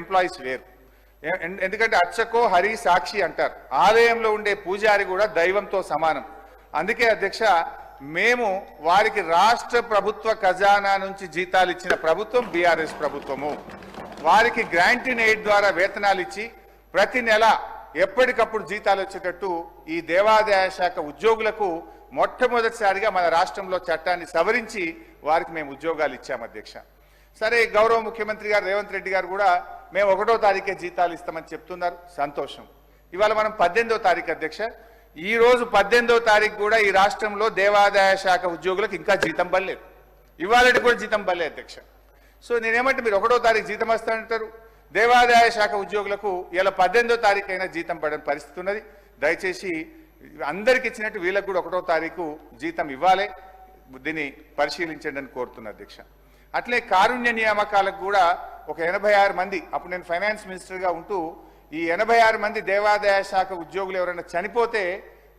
Employees వేరు. ఎందుకంటే అర్చకో హరి సాక్షి అంటారు. ఆలయంలో ఉండే పూజారి కూడా దైవంతో సమానం. అందుకే అధ్యక్ష మేము వారికి రాష్ట్ర ప్రభుత్వ ఖజానా నుంచి జీతాలు ఇచ్చిన ప్రభుత్వం బీఆర్ఎస్ ప్రభుత్వము. వారికి గ్రాంట్ ఎయిడ్ ద్వారా వేతనాలు ఇచ్చి ప్రతి నెల ఎప్పటికప్పుడు జీతాలు వచ్చేటట్టు ఈ దేవాదాయ శాఖ ఉద్యోగులకు మొట్టమొదటిసారిగా మన రాష్ట్రంలో చట్టాన్ని సవరించి వారికి మేము ఉద్యోగాలు ఇచ్చాము అధ్యక్ష. సరే గౌరవ ముఖ్యమంత్రి గారు రేవంత్ రెడ్డి గారు కూడా మేము ఒకటో తారీఖే జీతాలు ఇస్తామని చెప్తున్నారు. సంతోషం. ఇవాళ మనం పద్దెనిమిదో తారీఖు అధ్యక్ష. ఈ రోజు పద్దెనిమిదో తారీఖు కూడా ఈ రాష్ట్రంలో దేవాదాయ శాఖ ఉద్యోగులకు ఇంకా జీతం పడలేదు. ఇవాళటి కూడా జీతం పడలేదు అధ్యక్ష. సో నేనేమంటే మీరు ఒకటో తారీఖు జీతం వస్తానంటారు. దేవాదాయ శాఖ ఉద్యోగులకు ఇలా పద్దెనిమిదో తారీఖు అయినా జీతం పడని పరిస్థితి ఉన్నది. దయచేసి అందరికి ఇచ్చినట్టు వీళ్ళకు కూడా ఒకటో తారీఖు జీతం ఇవ్వాలి. దీన్ని పరిశీలించండి అని కోరుతున్నా అధ్యక్ష. అట్లే కారుణ్య నియామకాలకు కూడా ఒక ఎనభై ఆరు మంది అప్పుడు నేను ఫైనాన్స్ మినిస్టర్గా ఉంటూ ఈ ఎనభై ఆరు మంది దేవాదాయ శాఖ ఉద్యోగులు ఎవరైనా చనిపోతే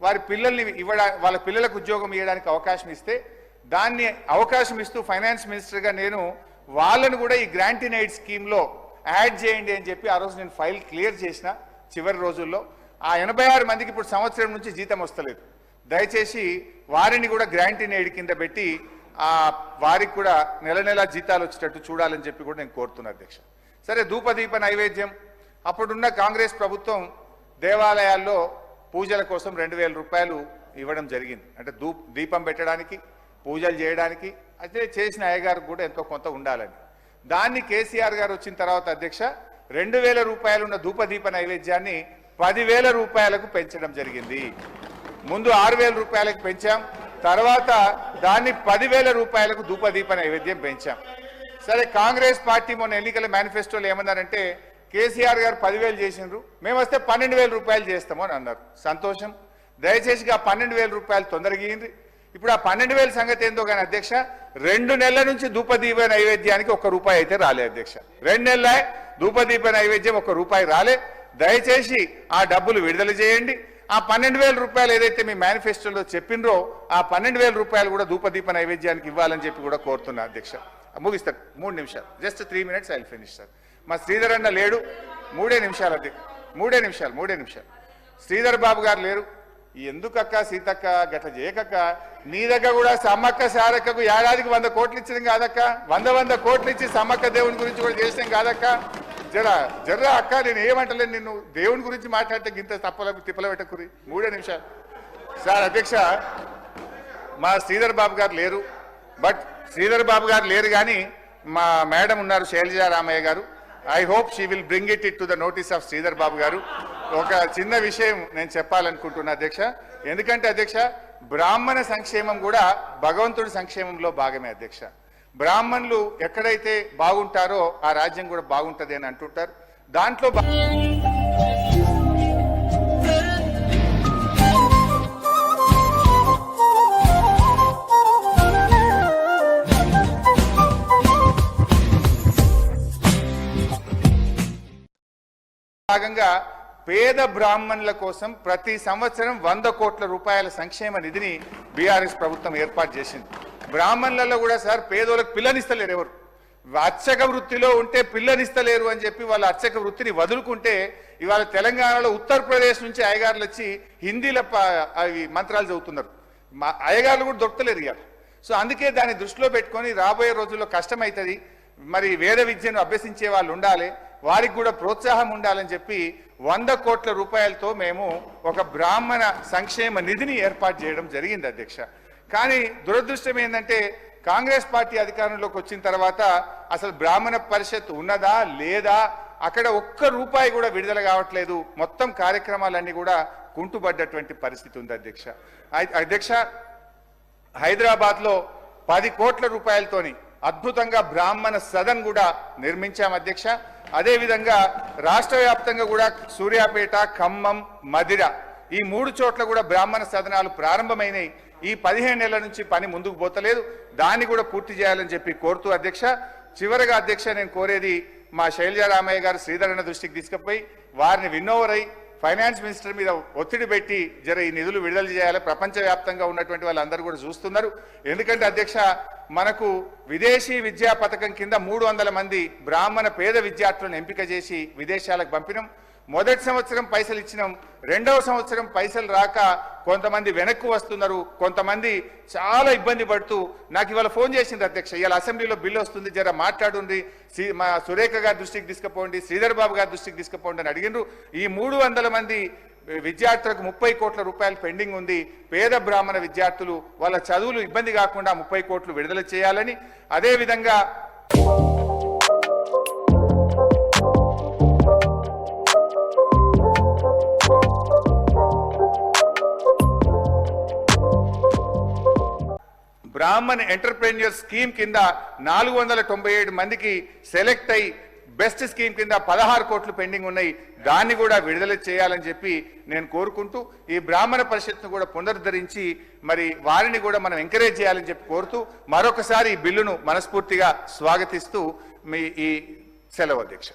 వారి పిల్లల్ని ఇవ్వడా వాళ్ళ పిల్లలకు ఉద్యోగం ఇవ్వడానికి అవకాశం ఇస్తే దాన్ని అవకాశం ఇస్తూ ఫైనాన్స్ మినిస్టర్గా నేను వాళ్ళను కూడా ఈ గ్రాంట్ స్కీమ్లో యాడ్ చేయండి అని చెప్పి ఆ రోజు నేను ఫైల్ క్లియర్ చేసిన చివరి రోజుల్లో. ఆ ఎనభై ఆరు మందికి ఇప్పుడు సంవత్సరం నుంచి జీతం వస్తలేదు. దయచేసి వారిని కూడా గ్రాంట్ ఎయిడ్ కింద పెట్టి వారికి కూడా నెల నెల జీతాలు వచ్చేటట్టు చూడాలని చెప్పి కూడా నేను కోరుతున్నా అధ్యక్ష. సరే ధూపదీప నైవేద్యం. అప్పుడున్న కాంగ్రెస్ ప్రభుత్వం దేవాలయాల్లో పూజల కోసం రెండు వేల రూపాయలు ఇవ్వడం జరిగింది. అంటే దూ దీపం పెట్టడానికి పూజలు చేయడానికి అయితే చేసిన అయ్యగారికి కూడా ఎంతో కొంత ఉండాలని. దాన్ని కేసీఆర్ గారు వచ్చిన తర్వాత అధ్యక్ష రెండు వేల రూపాయలు ఉన్న ధూపదీప నైవేద్యాన్ని పదివేల రూపాయలకు పెంచడం జరిగింది. ముందు ఆరు వేల రూపాయలకు పెంచాం. తర్వాత దాన్ని పదివేల రూపాయలకు ధూపదీప నైవేద్యం పెంచాం. సరే కాంగ్రెస్ పార్టీ మొన్న ఎన్నికల మేనిఫెస్టోలో ఏమన్నారంటే కేసీఆర్ గారు పదివేలు చేసినారు మేము వస్తే పన్నెండు వేల రూపాయలు చేస్తాము అని అన్నారు. సంతోషం. దయచేసి ఆ పన్నెండు వేల రూపాయలు తొందరగింది ఇప్పుడు ఆ పన్నెండు వేల సంగతి ఏందో కానీ అధ్యక్ష రెండు నెలల నుంచి ధూపదీప నైవేద్యానికి ఒక్క రూపాయి అయితే రాలే అధ్యక్ష. రెండు నెలల ధూపదీప నైవేద్యం ఒక్క రూపాయి రాలే. దయచేసి ఆ డబ్బులు విడుదల చేయండి. ఆ పన్నెండు వేల రూపాయలు ఏదైతే మీ మేనిఫెస్టోలో చెప్పినరో ఆ పన్నెండు వేల రూపాయలు కూడా ధూపదీప నైవేద్యానికి ఇవ్వాలని చెప్పి కూడా కోరుతున్నా అధ్యక్ష. ముగిస్తారు మూడు నిమిషాలు. Just three minutes I finish sir. మా శ్రీధర్ అన్న లేడు. మూడే నిమిషాలు అది మూడే నిమిషాలు మూడే నిమిషాలు. శ్రీధర్ బాబు గారు లేరు. ఎందుకక్క సీతక్క గట్ల చేయకక్క? నీ దగ్గర కూడా సమ్మక్క సారక్కకు ఏడాదికి వంద కోట్లు ఇచ్చడం కాదక్క. వంద వంద కోట్లు ఇచ్చి సమ్మక్క దేవుని గురించి కూడా చేసాం కాదక్క. జరా జర్రా అక్క నేను ఏమంటలేను నిన్ను దేవుని గురించి మాట్లాడితే గింత తప్పల తిప్పల పెట్టకురి. మూడే నిమిషాలు. సార్ అధ్యక్ష మా శ్రీధర్ బాబు గారు లేరు. బట్ శ్రీధర్ బాబు గారు లేరు కానీ మా మేడం ఉన్నారు Sailaja Ramaiah garu. I hope she will bring it it to the notice of Sridhar Babu garu. ఒక చిన్న విషయం నేను చెప్పాలనుకుంటున్నా అధ్యక్ష. ఎందుకంటే అధ్యక్ష బ్రాహ్మణ సంక్షేమం కూడా భగవంతుడి సంక్షేమంలో భాగమే అధ్యక్ష. బ్రాహ్మణులు ఎక్కడైతే బాగుంటారో ఆ రాజ్యం కూడా బాగుంటుంది అని అంటుంటారు. దాంట్లో భాగంగా పేద బ్రాహ్మణుల కోసం ప్రతి సంవత్సరం వంద కోట్ల రూపాయల సంక్షేమ నిధిని బీఆర్ఎస్ ప్రభుత్వం ఏర్పాటు చేసింది. బ్రాహ్మణులలో కూడా సార్ పేదోళ్ళకి పిల్లనిస్తలేరు ఎవరు. అర్చక వృత్తిలో ఉంటే పిల్లనిస్తలేరు అని చెప్పి వాళ్ళ అర్చక వృత్తిని వదులుకుంటే ఇవాళ తెలంగాణలో ఉత్తరప్రదేశ్ నుంచి అయ్యగారులు వచ్చి హిందీల ప- అవి మంత్రాలు చదువుతున్నారు. మా అయ్యగారులు కూడా దొరకలేరు ఇవాళ. సో అందుకే దాన్ని దృష్టిలో పెట్టుకొని రాబోయే రోజుల్లో కష్టమవుతుంది మరి వేద విద్యను అభ్యసించే వాళ్ళు ఉండాలి. వారికి కూడా ప్రోత్సాహం ఉండాలని చెప్పి వంద కోట్ల రూపాయలతో మేము ఒక బ్రాహ్మణ సంక్షేమ నిధిని ఏర్పాటు చేయడం జరిగింది అధ్యక్ష. కానీ దురదృష్టం ఏంటంటే కాంగ్రెస్ పార్టీ అధికారంలోకి వచ్చిన తర్వాత అసలు బ్రాహ్మణ పరిషత్ ఉన్నదా లేదా? అక్కడ ఒక్క రూపాయి కూడా విడుదల కావట్లేదు. మొత్తం కార్యక్రమాలన్నీ కూడా కుంటుపడ్డటువంటి పరిస్థితి ఉంది అధ్యక్ష. అధ్యక్ష హైదరాబాద్లో పది కోట్ల రూపాయలతోని అద్భుతంగా బ్రాహ్మణ సదన్ కూడా నిర్మించాం అధ్యక్ష. అదేవిధంగా రాష్ట్ర వ్యాప్తంగా కూడా సూర్యాపేట ఖమ్మం మదిర ఈ మూడు చోట్ల కూడా బ్రాహ్మణ సదనాలు ప్రారంభమైనాయి. ఈ పదిహేను నెలల నుంచి పని ముందుకు పోతలేదు. దాన్ని కూడా పూర్తి చేయాలని చెప్పి కోరుతూ అధ్యక్ష చివరగా అధ్యక్ష నేను కోరేది మా శైలజారామయ్య గారు శ్రీధరణ దృష్టికి తీసుకుపోయి వారిని విన్నోవర్ అయి ఫైనాన్స్ మినిస్టర్ మీద ఒత్తిడి పెట్టి జర ఈ నిధులు విడుదల చేయాలి. ప్రపంచవ్యాప్తంగా ఉన్నటువంటి వాళ్ళందరూ కూడా చూస్తున్నారు. ఎందుకంటే అధ్యక్ష మనకు విదేశీ విద్యా పథకం కింద మూడు వందల మంది బ్రాహ్మణ పేద విద్యార్థులను ఎంపిక చేసి విదేశాలకు పంపినాం. మొదటి సంవత్సరం పైసలు ఇచ్చినాం. రెండవ సంవత్సరం పైసలు రాక కొంతమంది వెనక్కు వస్తున్నారు. కొంతమంది చాలా ఇబ్బంది పడుతూ నాకు ఇవాళ ఫోన్ చేసింది అధ్యక్ష. ఇవాళ అసెంబ్లీలో బిల్లు వస్తుంది జర మాట్లాడుండి. మా సురేఖ గారి దృష్టికి తీసుకుపోండి శ్రీధర్ బాబు గారి దృష్టికి తీసుకుపోండి అని అడిగినారు ఈ మూడు వందల మంది విద్యార్థులకు ముప్పై కోట్ల రూపాయలు పెండింగ్ ఉంది. పేద బ్రాహ్మణ విద్యార్థులు వాళ్ళ చదువులు ఇబ్బంది కాకుండా ముప్పై కోట్లు విడుదల చేయాలని. అదేవిధంగా బ్రాహ్మణ్ ఎంటర్ప్రెన్యూర్ స్కీమ్ కింద నాలుగు వందల తొంభై ఏడు మందికి సెలెక్ట్ అయి బెస్ట్ స్కీమ్ కింద పదహారు కోట్లు పెండింగ్ ఉన్నాయి. దాన్ని కూడా విడుదల చేయాలని చెప్పి నేను కోరుకుంటూ ఈ బ్రాహ్మణ పరిషత్ను కూడా పునరుద్ధరించి మరి వారిని కూడా మనం ఎంకరేజ్ చేయాలని చెప్పి కోరుతూ మరొకసారి ఈ బిల్లును మనస్ఫూర్తిగా స్వాగతిస్తూ మీ ఈ సెలవు అధ్యక్ష.